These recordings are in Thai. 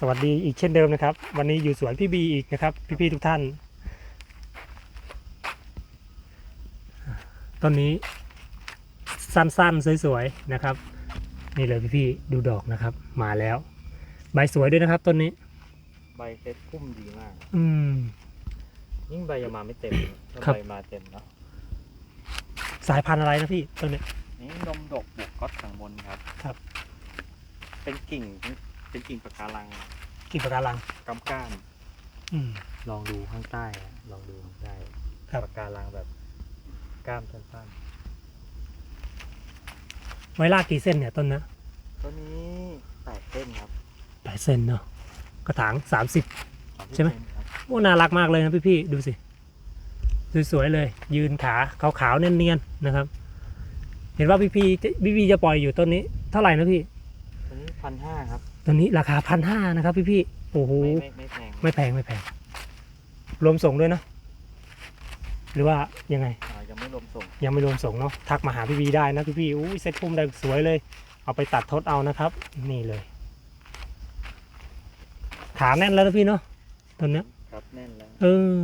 สวัสดีอีกเช่นเดิมนะครับ วันนี้อยู่สวนพี่บีอีกนะครับ พี่ๆทุกท่าน ต้นนี้สั้นๆสวยๆนะครับ นี่เลยพี่ๆดูดอกนะครับ มาแล้ว ใบสวยด้วยนะครับต้นนี้ ใบเซ็ตพุ่มดีมาก อืม ยิ่งใบยังมาไม่เต็มถ้าครับ ใบมาเต็มเนาะสายพันธุ์อะไรนะพี่ต้นนี้ นี่นมดกบวกก๊อตขังบนครับ ครับ เป็นกิ่งเป็น กิ่งปะการังกิ่งปะการังกำก้านอืม ลองดูข้างใต้อะลองดูข้างใต้ครับ ปะการังแบบก้ามสั้นไว้ลากกี่เส้นเนี่ยต้นนะๆตัวนี้แปดเส้นครับแปดเส้นเนาะกระถางสามสิบ 30ใช่ไหม เส้นครับโอ้น่ารักมากเลยนะพี่ๆดูสิ สวยๆเลย ยืนขาขาวๆเนียนๆนะครับ เห็นว่าพี่พี่พี่พี่จะปล่อยอยู่ต้นนี้ เท่าไหร่นะพี่ตัวนี้ พันห้าครับต้นนี้ราคาพันห้านะครับพี่พี่ๆโอ้โหไม่ไม่ไม่แพงไม่แพงไม่แพงรวมส่งด้วยเนอะหรือว่ายังไงอ่ายังไม่รวมส่งยังไม่รวมส่งเนาะทักมาหาพี่บีได้นะพี่พี่ๆอู้ยเซ็ตพุ่มได้สวยเลย เอาไปตัดทดเอานะครับ นี่เลย ขาแน่นแล้วนะพี่เนาะต้นเนี้ย ครับแน่นแล้ว เออ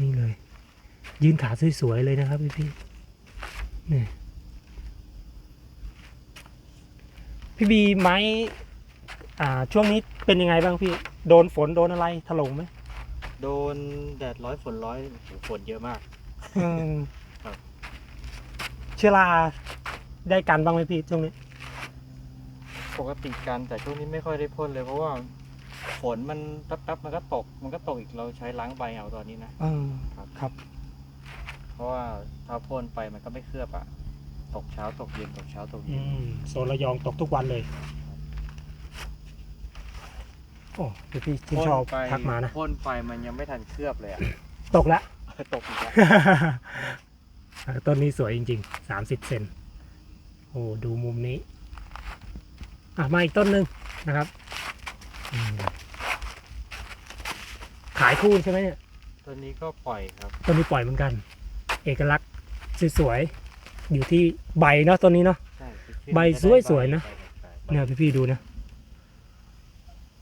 นี่เลย ยืนขาสวยๆเลยนะครับพี่พี่ๆนี่ พี่บีไม้อ่าช่วงนี้เป็นยังไงบ้างพี่ โดนฝนโดนอะไรถล่มไหมโดนแดดร้อยฝนร้อยโอ้โหฝนเยอะมาก อืมครับ เชื้อราได้กันบ้างไหมพี่ช่วงนี้ ปกติกันแต่ช่วงนี้ไม่ค่อยได้พ่นเลยเพราะว่าฝนมันแป๊บๆมันก็ตก มันก็ตกอีกเราใช้ล้างใบเอาตอนนี้นะ อืมครับ ครับ เพราะว่าถ้าพ่นไปมันก็ไม่เคลือบอะ ตกเช้าตกเย็นตกเช้าตกอืเย็นมโซนระยองตกทุกวันเลย โอ้พี่พี่ที่ชอบพ่นไปทักมานะ พ่นไปมันยังไม่ทันเคลือบเลยอะ ตกแล้วตกอีกแล้วเออต้นนี้สวยจริงๆ สามสิบเซน โอ้ ดูมุมนี้ อะ มาอีกต้นหนึ่งนะครับอืมขายคู่ใช่ไหมเนี่ย ตัวนี้ก็ปล่อยครับ ต้นนี้ปล่อยเหมือนกัน เอกลักษณ์สวยๆ อยู่ที่ใบเนาะต้นนี้เนาะใช่ใบสวยๆนะ เนี่ยพี่ๆดูนะ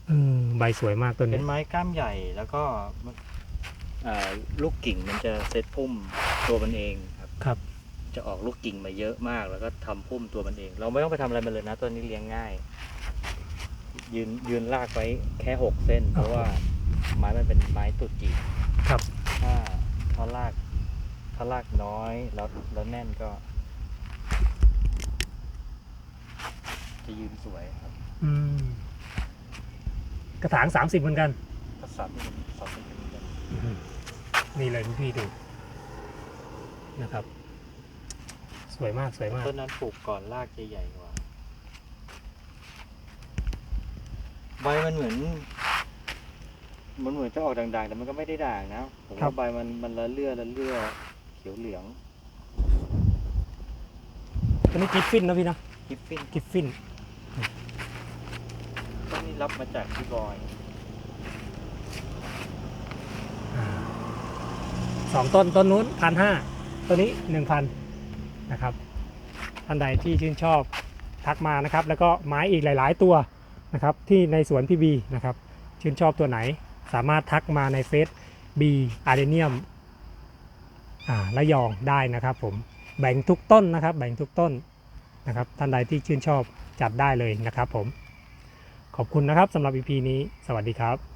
เออใบสวยมากต้นเป็นี้นไม้ก้ามใหญ่แล้วก็มันอ่าลูกกิ่งมันจะเซตพุ่มตัวมันเองครับครับ จะออกลูกกิ่งมาเยอะมาก แล้วก็ทำพุ่มตัวมันเอง เราไม่ต้องไปทำอะไรมันเลยนะตัวนี้เลี้ยงง่าย ยืนยืนลากไว้แค่หกเส้น เพราะว่าไม้มันเป็นไม้ตุดจีบครับถ้าถ้าลากถ้าลากน้อยแล้วแล้วแน่นก็ จะยืนสวยครับอืมกระถางสามสิบเหมือนกัน ก็สับให้มันสับให้มันเป็นนี่เลยพี่ๆดูนะครับ สวยมากสวยมาก ต้นนั้นปลูกก่อนรากจะใหญ่กว่าใบมันเหมือน มันเหมือนจะออกด่างๆ แต่มันก็ไม่ได้ด่างนะผมครัว่าบ ใบมันมันละเลื่อละเลื่อเขียวเหลืองตัวนี้กิฟฟินนะพี่นะกิฟฟินกิฟฟินต้นนี้ รับมาจากพี่บอยสองต้นต้นนู้นพันห้าตัวนี้หนึ่งพันนะครับท่านใดที่ชื่นชอบทักมานะครับ แล้วก็ไม้อีกหลาย ๆ ตัวนะครับ ที่ในสวนพี่บีนะครับ ชื่นชอบตัวไหน สามารถทักมาในเฟซบีอาร์เดเนียมอ่าระยองได้นะครับ ผมแบ่งทุกต้นนะครับ แบ่งทุกต้นนะครับ ท่านใดที่ชื่นชอบจัดได้เลยนะครับผม ขอบคุณนะครับสำหรับ EP นี้ สวัสดีครับ